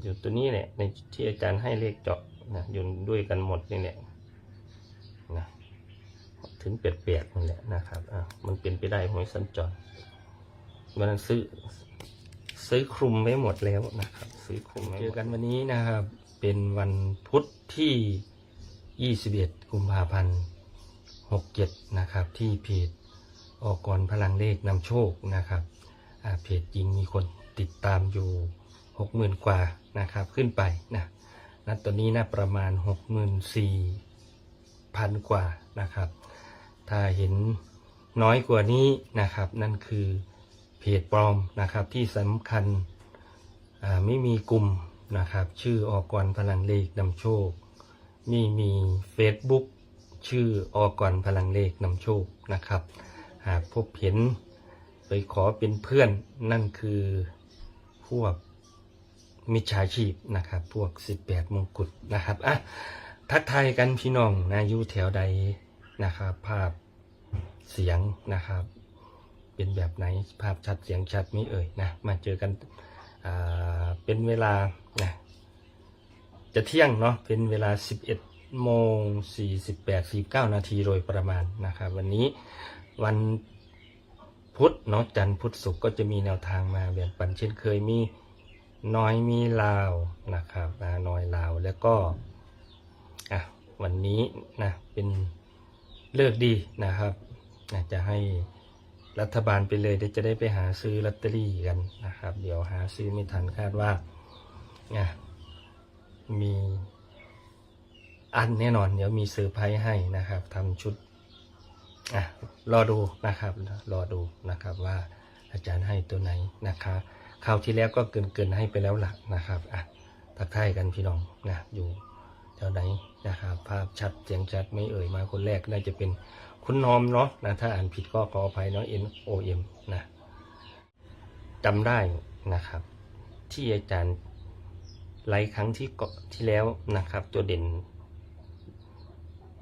อยู่ตัวนี้แหละในที่อาจารย์ให้เลขเจาะนะอยู่ด้วยกันหมดนี่แหละนะถึงเปียกเปียกๆนั่แหละนะครับอะมันเป็นไปได้หวยสัญจรวันนั้นซื้อซื้อคลุมไว้หมดแล้วนะครับ ซื้อคลุมไว้เจอกันวันนี้นะครับ เป็นวันพุธที่ 21 กุมภาพันธ์67 นะครับ ที่เพจออกกรพลังเลขนำโชคนะครับเพจจริงมีคนติดตามอยู่ 60,000 กว่านะครับขึ้นไปนะณตอนนี้นะประมาณ 64,000 กว่านะครับ ถ้าเห็นน้อยกว่านี้นะครับนั่นคือเพจปลอมนะครับที่สำคัญไม่มีกลุ่มนะครับชื่อออกกรพลังเลขนำโชคนี่มี Facebook ชื่อออกรพลังเลขนำโชคนะครับ หากพบเห็นไปขอเป็นเพื่อนนั่นคือพวก มิจฉาชีพนะครับ พวก 18 มงกุฎนะครับอะทักทายกันพี่น้องนะอยู่แถวใดนะครับ ภาพเสียงนะครับ เป็นแบบไหนภาพชัดเสียงชัดไม่เอ่ยนะมาเจอกันอ่าเป็นเวลานะจะเที่ยงเนาะเป็นเวลา 11โมง48 49 นาทีโดยประมาณนะครับวันนี้วันพุธเนาะจันทร์พุธศุกร์ก็จะมีแนวทางมาแบ่งปันเช่นเคยมี น้อยมีลาวนะครับอ่าน้อยลาวแล้วก็อะวันนี้นะเป็นเลิกดีนะครับนะจะให้รัฐบาลไปเลยเดี๋ยวจะได้ไปหาซื้อลอตเตอรี่กันนะครับ เดี๋ยวหาซื้อไม่ทันคาดว่าอะมีอันแน่นอนเดี๋ยวมีเซอร์ไพรส์ให้นะครับทำชุดอะรอดูนะครับ รอดูนะครับว่าอาจารย์ให้ตัวไหนนะครับ คราวที่แล้วก็เกินเกินให้ไปแล้วล่ะนะครับอะทักทายกันพี่น้องนะอยู่แถวไหนนะครับภาพชัดเสียงชัดไม่เอ่ยมาคนแรกน่าจะเป็นคุณนอมเนาะนะถ้าอ่านผิดก็ขออภัยเนาะ N O M นะจำได้นะครับ ที่อาจารย์ไลฟ์ครั้งที่กที่แล้วนะครับ ตัวเด่น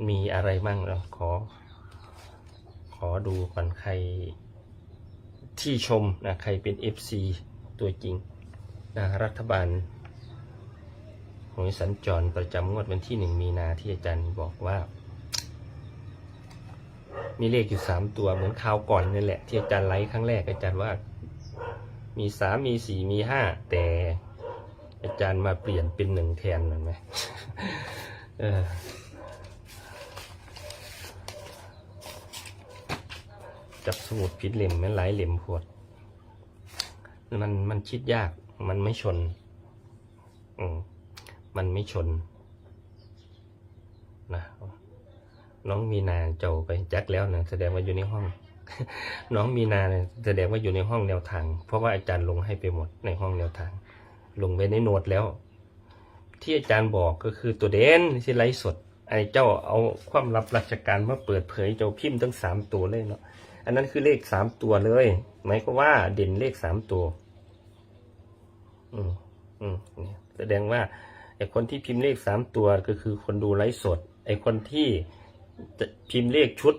มีอะไรบ้างเราขอ ขอดูก่อนใครที่ชมนะใครเป็น FC ตัวจริงนะรัฐบาลหวยสัญจรประจำงวดวันที่หนึ่งมีนาที่อาจารย์บอกว่า มีเลขอยู่สามตัวเหมือนคราวก่อนนี่แหละ ที่อาจารย์ไลฟ์ครั้งแรกอาจารย์ว่า มีสามมีสี่มีห้าแต่อาจารย์มาเปลี่ยนเป็นหนึ่งแทนเห็นไหมจับสมุดผิดเหลี่ยมมันหลายเหล่มพวด มันมันคิดยาก มันไม่ชน อืมมันไม่ชน นะ น้องมีนาเจ้าไปจักแล้วนะแสดงว่าอยู่ในห้อง น้องมีนาเนี่ยแสดงว่าอยู่ในห้องแนวทาง เพราะว่าอาจารย์ลงให้ไปหมดในห้องแนวทาง ลงไว้ในโน้ตแล้ว ที่อาจารย์บอกก็คือตัวเด่นที่ไลฟ์สดไอ้เจ้าเอาความลับราชการมาเปิดเผยเจ้าพิมพ์ทั้งสามตัวเลยเนาะ อันนั้นคือเลขสามตัวเลยหมายก็ว่าเด่นเลขสามตัว อืมอืมเนี่ยแสดงว่าไอ้คนที่พิมพ์เลขสามตัวก็คือคนดูไลฟ์สด ไอ้คนที่จะพิมพ์เลขชุด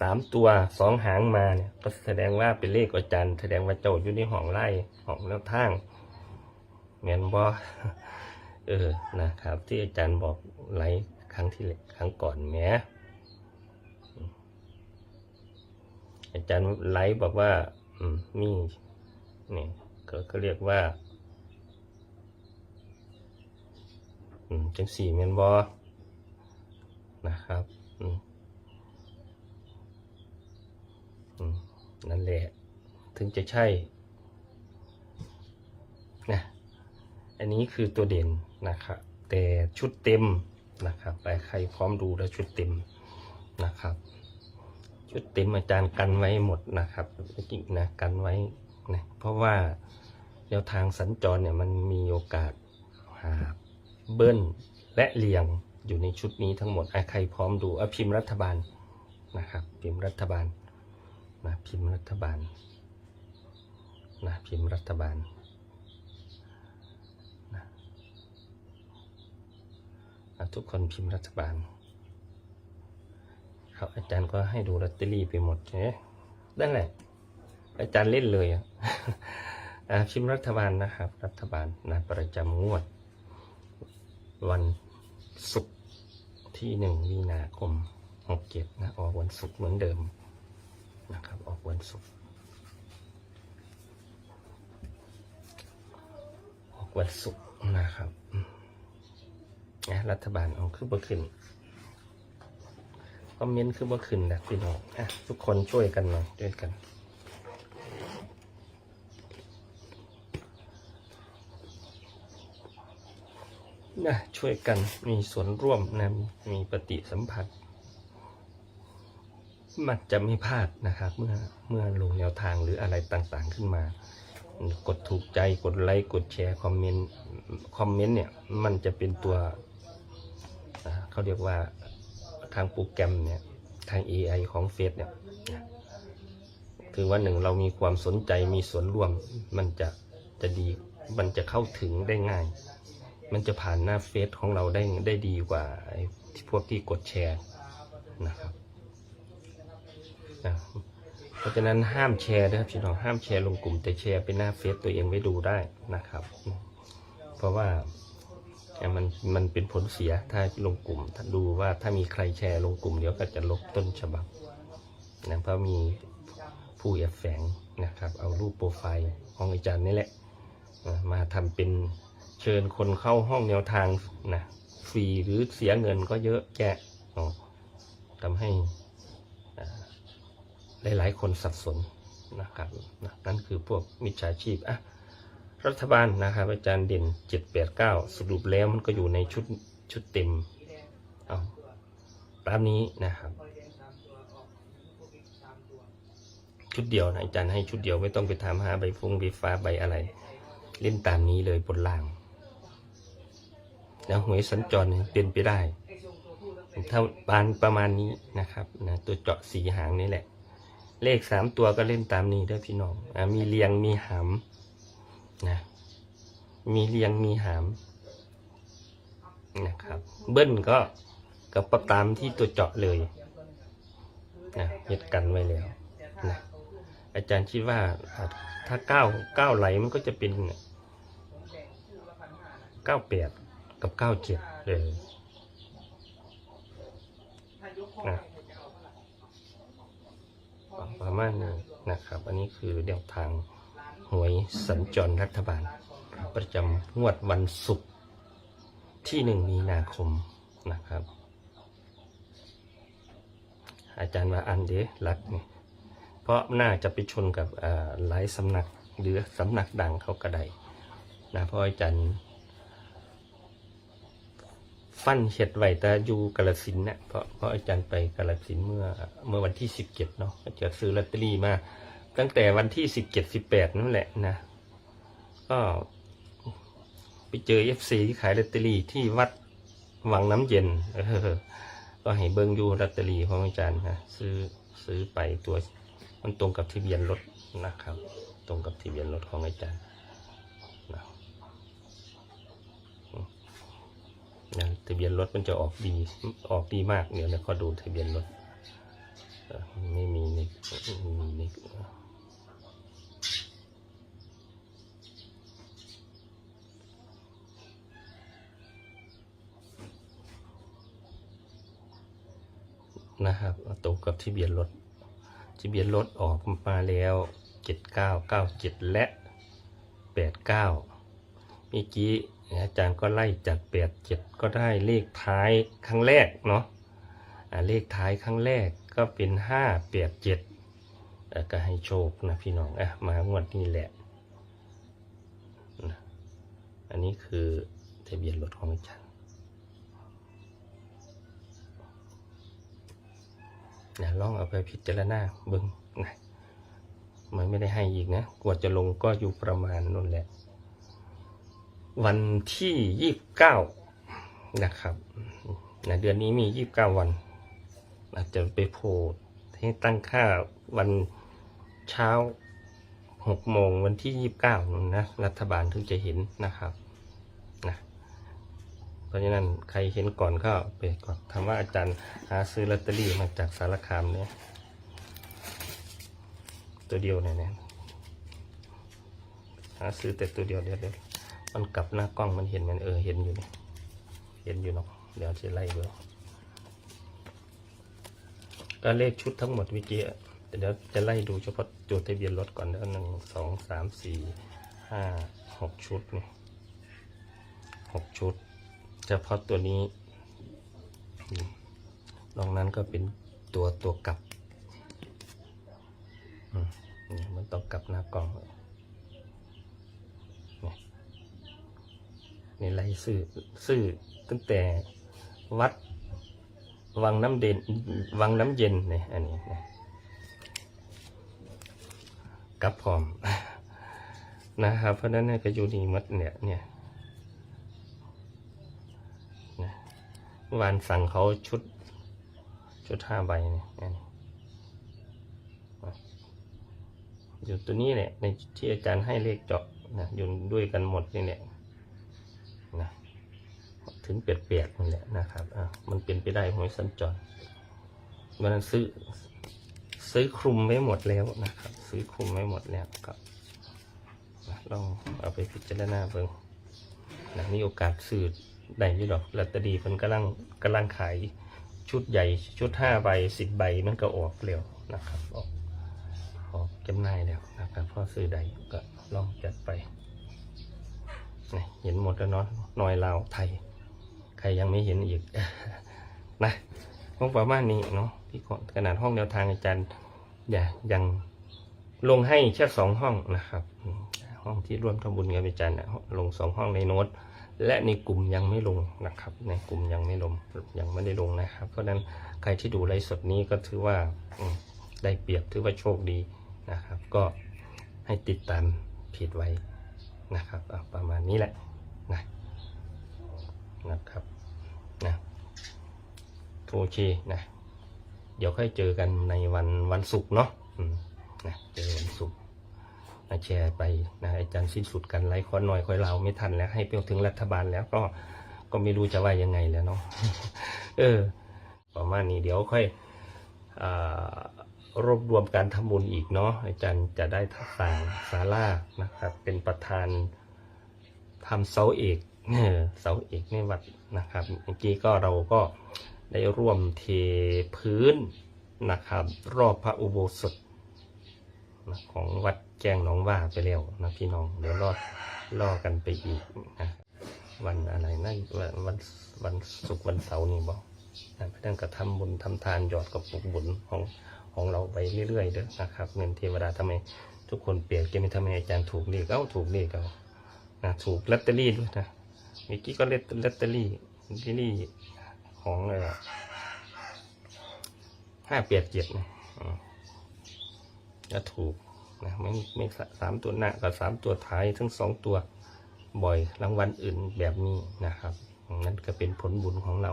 สามตัวสองหางมาเนี่ยก็แสดงว่าเป็นเลขอาจารย์ แสดงว่าเจ้าอยู่ในห้องไล่ห้องแนวทางแมนบอเออนะครับ ที่อาจารย์บอกไลฟ์ครั้งที่ครั้งก่อนแหม อาจารย์ไลฟ์บอกว่าอืมมีนี่ก็ก็เรียกว่าอืมจังสี่แมนบอนะครับอืมอืมนั่นแหละ ถึงจะใช่นะอันนี้คือตัวเด่นนะครับแต่ชุดเต็มนะครับไปใครพร้อมดูแล้วชุดเต็มนะครับ ชุดเต็มอาจารย์กันไว้หมดนะครับจริงนะกันไว้นะเพราะว่าแนวทางสัญจรเนี่ยมันมีโอกาสหาเบิ้ลและเรียงอยู่ในชุดนี้ทั้งหมดอะใครพร้อมดูอะพิมพ์รัฐบาลนะครับพิมพ์รัฐบาลนะพิมพ์รัฐบาลนะพิมพ์รัฐบาลอะทุกคนพิมพ์รัฐบาล ครับอาจารย์ก็ให้ดูลอตเตอรี่ไปหมดใช่ไหมนั่นแหละ อาจารย์เล่นเลยอะอ่าชิมรัฐบาลนะครับ รัฐบาลนะประจำงวด วันศุกร์ที่หนึ่งมีนาคมหกเจ็ดนะออกวันศุกร์เหมือนเดิมนะครับ ออกวันศุกร์ออกวันศุกร์นะครับนะรัฐบาลเอาขึ้นบ่ขึ้น คอมเมนต์ขึ้นบ่ขึ้นนะพี่น้องอะทุกคนช่วยกันหน่อยช่วยกันนะช่วยกันมีส่วนร่วมนะมีปฏิสัมพันธ์มันจะไม่พลาดนะครับ เมื่อเมื่อลงแนวทางหรืออะไรต่างๆขึ้นมา กดถูกใจกดไลค์กดแชร์คอมเมนต์คอมเมนต์เนี่ย มันจะเป็นตัวเขาเรียกว่าางโปรแกรมเนี่ยทาง AI ของเฟซเนี่ยนะคือว่าหนึ่งเรามีความสนใจมีส่วนร่วม มันจะจะดีมันจะเข้าถึงได้ง่าย มันจะผ่านหน้าเฟซของเราได้ได้ดีกว่าที่พวกที่กดแชร์นะครับนะเพราะฉะนั้นห้ามแชร์นะครับพี่น้องห้ามแชร์ลงกลุ่มแต่แชร์ไปหน้าเฟซตัวเองไว้ดูได้นะครับ เพราะว่า เอ่มันมันเป็นผลเสียถ้าลงกลุ่มดูว่าถ้ามีใครแชร์ลงกลุ่มเดี๋ยวก็จะลบต้นฉบับนะเพราะมีผู้แอบแฝงนะครับ เอารูปโปรไฟล์ของอาจารย์นี่แหละ มาทำเป็นเชิญคนเข้าห้องแนวทางนะฟรีหรือเสียเงินก็เยอะแยะอ๋อทำให้หลายๆคนสับสนนะครับนะนั่นคือพวกมิจฉาชีพอะ รัฐบาลนะครับอาจารย์เด่นเจ็ดแปดเก้าสรุปแล้วมันก็อยู่ในชุดชุดเต็มเอาตามนี้นะครับ ชุดเดียวนะอาจารย์ให้ชุดเดียวไม่ต้องไปถามหาใบฟงใบฟ้าใบอะไร เล่นตามนี้เลยบนล่างแล้วหวยสัญจรเป็นไปได้เท่าปานประมาณนี้นะครับนะตัวเจาะสีหางนี่แหละ เลขสามตัวก็เล่นตามนี้เด้พี่น้องอมีเรียงมีหาม นะมีเรียงมีหามนะครับ เบิ้ลก็กับประตามที่ตัวเจาะเลยนะเฮ็ดกันไว้แล้วนะอาจารย์คิดว่าอ่าถ้าเก้าเก้าไหลมันก็จะเป็นเก้าแปดกับเก้าเจ็ดเลยนะประมาณนี้นะครับ อันนี้คือแนวทาง หวยสัญจรรัฐบาล ประจำงวดวันศุกร์ที่หนึ่งมีนาคมนะครับ อาจารย์ว่าอันเดรักนี่เพราะน่าจะไปชนกับอ่าหลายสำนักหรือสำนักดังเขาก็ไดนะเพราะอาจารย์ฟันเห็ดไว้แต่อยู่กาลสินเนี่ยเพราะเพราะอาจารย์ไปกาลสินเมื่อเมื่อวันที่สิบเจ็ดเนาะอาจารย์ซื้อลอตเตอรี่มา ตั้งแต่วันที่สิบเจ็ดสิบแปดนั่นแหละนะ ก็ไปเจอเอฟซีที่ขายลอตเตอรี่ที่วัดวังน้ำเย็น เออ ก็ให้เบิ้งยูลอตเตอรี่ของอาจารย์นะซื้อซื้อไปตัวมันตรงกับทะเบียนรถนะครับ ตรงกับทะเบียนรถของอาจารย์นะนะทะเบียนรถมันจะออกดีออกดีมากเดี๋ยวนะขอดูทะเบียนรถไม่มีในไม่มีใน นะครับตรงกับทะเบียนรถทะเบียนรถออกมาแล้วเจ็ดเก้าเก้าเจ็ดและแปดเก้าเมื่อกี้อาจารย์ก็ไล่จากแปดเจ็ดก็ได้เลขท้ายครั้งแรกเนาะเลขท้ายครั้งแรกก็เป็นห้าแปดเจ็ดก็ให้โชคนะพี่น้องอะมางวดนี้แหละนะอันนี้คือทะเบียนรถของอาจารย์ นะลองเอาไปพิจารณาเบิ้งนะมันไม่ได้ให้อีกนะ กว่าจะลงก็อยู่ประมาณนั่นแหละ วันที่ยี่สิบเก้านะครับนะเดือนนี้มียี่สิบเก้าวัน อาจจะไปโพดให้ตั้งค่าวันเช้าหกโมงวันที่ยี่สิบเก้านะ รัฐบาลถึงจะเห็นนะครับ เพราะฉะนั้นใครเห็นก่อนก็ไปก่อนคำว่าอาจารย์หาซื้อลอตเตอรี่มาจากสารคามเนี่ยตัวเดียวเนี่ยนะหาซื้อแต่ตัวเดียวเดี๋ยวเดี๋ยวมันกลับหน้ากล้องมันเห็นมันเออเห็นอยู่นี่เห็นอยู่เนาะเดี๋ยวจะไล่เบอร์ก็เลขชุดทั้งหมดเมื่อกี้เดี๋ยวจะไล่ดูเฉพาะตัวทะเบียนรถก่อนเดี๋ยวหนึ่งสองสามสี่ห้าหกชุดนี่หกชุด เฉพาะตัวนี้นอกนั้นก็เป็นตัวตัวกลับอืมนี่มันต้องกลับหน้ากล่องนี่นี่ไล่ซื้อซื้อตั้งแต่วัดวังน้ำเด่นวังน้ำเย็นเนี่ยอันนี้นะกับพร้อมนะครับ เพราะนั้นเนี่ยก็อยู่นี่มัดเนี่ยเนี่ยนะเมื่อ วานสั่งเขาชุด ชุดห้าใบเนี่ยอยู่ตัวนี้แหละในที่อาจารย์ให้เลขเจาะนะอยู่ด้วยกันหมดนี่แหละนะถึงเปียกๆนี่แหละนะครับอะมันเป็นไปได้หวยสัญจรวันนั้นซื้อซื้อคลุมไว้หมดแล้วนะครับ ซื้อคลุมไว้หมดแล้วก็นะลองเอาไปพิจารณาเบิ่งนะมีโอกาสซื้อ ได้อยี่ดอกลอตเตอรี่มันกำลังกำลังขายชุดใหญ่ชุดห้าใบสิบใบมันก็ออกเร็วนะครับออกออกจำหน่ายแล้วนะครับพ่อซื้อใดก็ลองจัดไปนี่เห็นหมดแล้วเนาะนอยลาวไทย ใครยังไม่เห็นอีกนะห้องประมาณนี้เนาะที่ขนาดห้องแนวทางอาจารย์อย่ายังลงให้แค่สองห้องนะครับ ห้องที่ร่วมทำบุญกับอาจารย์ลงสองห้องในโน้ต และในกลุ่มยังไม่ลงนะครับ ในกลุ่มยังไม่ลงยังไม่ได้ลงนะครับ เพราะฉะนั้นใครที่ดูไลฟ์สดนี้ก็ถือว่าได้เปรียบถือว่าโชคดีนะครับ ก็ให้ติดตามเพจไว้นะครับประมาณนี้แหละนะนะครับนะโอเคนะเดี๋ยวค่อยเจอกันในวันวันศุกร์เนาะนะเจอวันศุกร์ แชร์ไปนะอาจารย์สิ้นสุดกันไลฟ์คอนหน่อยคอยเราไม่ทันแล้ว ให้ไปถึงรัฐบาลแล้วก็ก็ไม่รู้จะว่ายังไงแล้วเนาะเออประมาณนี้เดี๋ยวค่อยอรวบรวมการทำบุญอีกเนาะอาจารย์จะได้สั่งศาลานะครับ เป็นประธานทำเสาเอกเออเสาเอกในวัดนะครับเมื่อกี้ก็เราก็ได้ร่วมเทพื้นนะครับ รอบพระอุโบสถของวัด แจ้งหนองว่าไปแล้วนะพี่น้องเดี๋ยวรอดรอกันไปอีกนะวันอะไรนะวันวันวันศุกร์วันเสาร์นี่บอกนะเพื่อนก็ทำบุญทำทานหยอดกับปุกบุญของของเราไปเรื่อยๆเด้อนะครับเงินเทวดาทำไมทุกคนเปลี่ยนจะไม่ทำไมอาจารย์ถูกเลขเอ้าถูกเลขเอานะถูกลอตเตอรี่ด้วยนะเมื่อกี้ก็เล่นลอตเตอรี่ลอตเตอรี่ของเออห้าเปียดเจ็ดนะจะถูก นะไม่ไม่สามตัวหน้ากับสามตัวท้ายทั้งสองตัวบ่อยรางวัลอื่นแบบนี้นะครับ นั่นก็เป็นผลบุญของเรา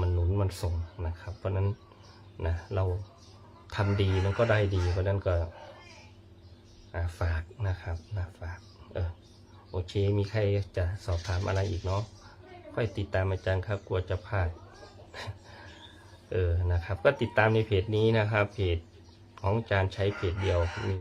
มันหนุนมันส่งนะครับ เพราะนั้นนะเราทำดีมันก็ได้ดี เพราะนั้นก็ฝากนะครับนะฝากเออโอเค มีใครจะสอบถามอะไรอีกเนาะค่อยติดตามอาจารย์ครับ กลัวจะพลาดเออนะครับ ก็ติดตามในเพจนี้นะครับ เพจของอาจารย์ใช้เพจเดียวมี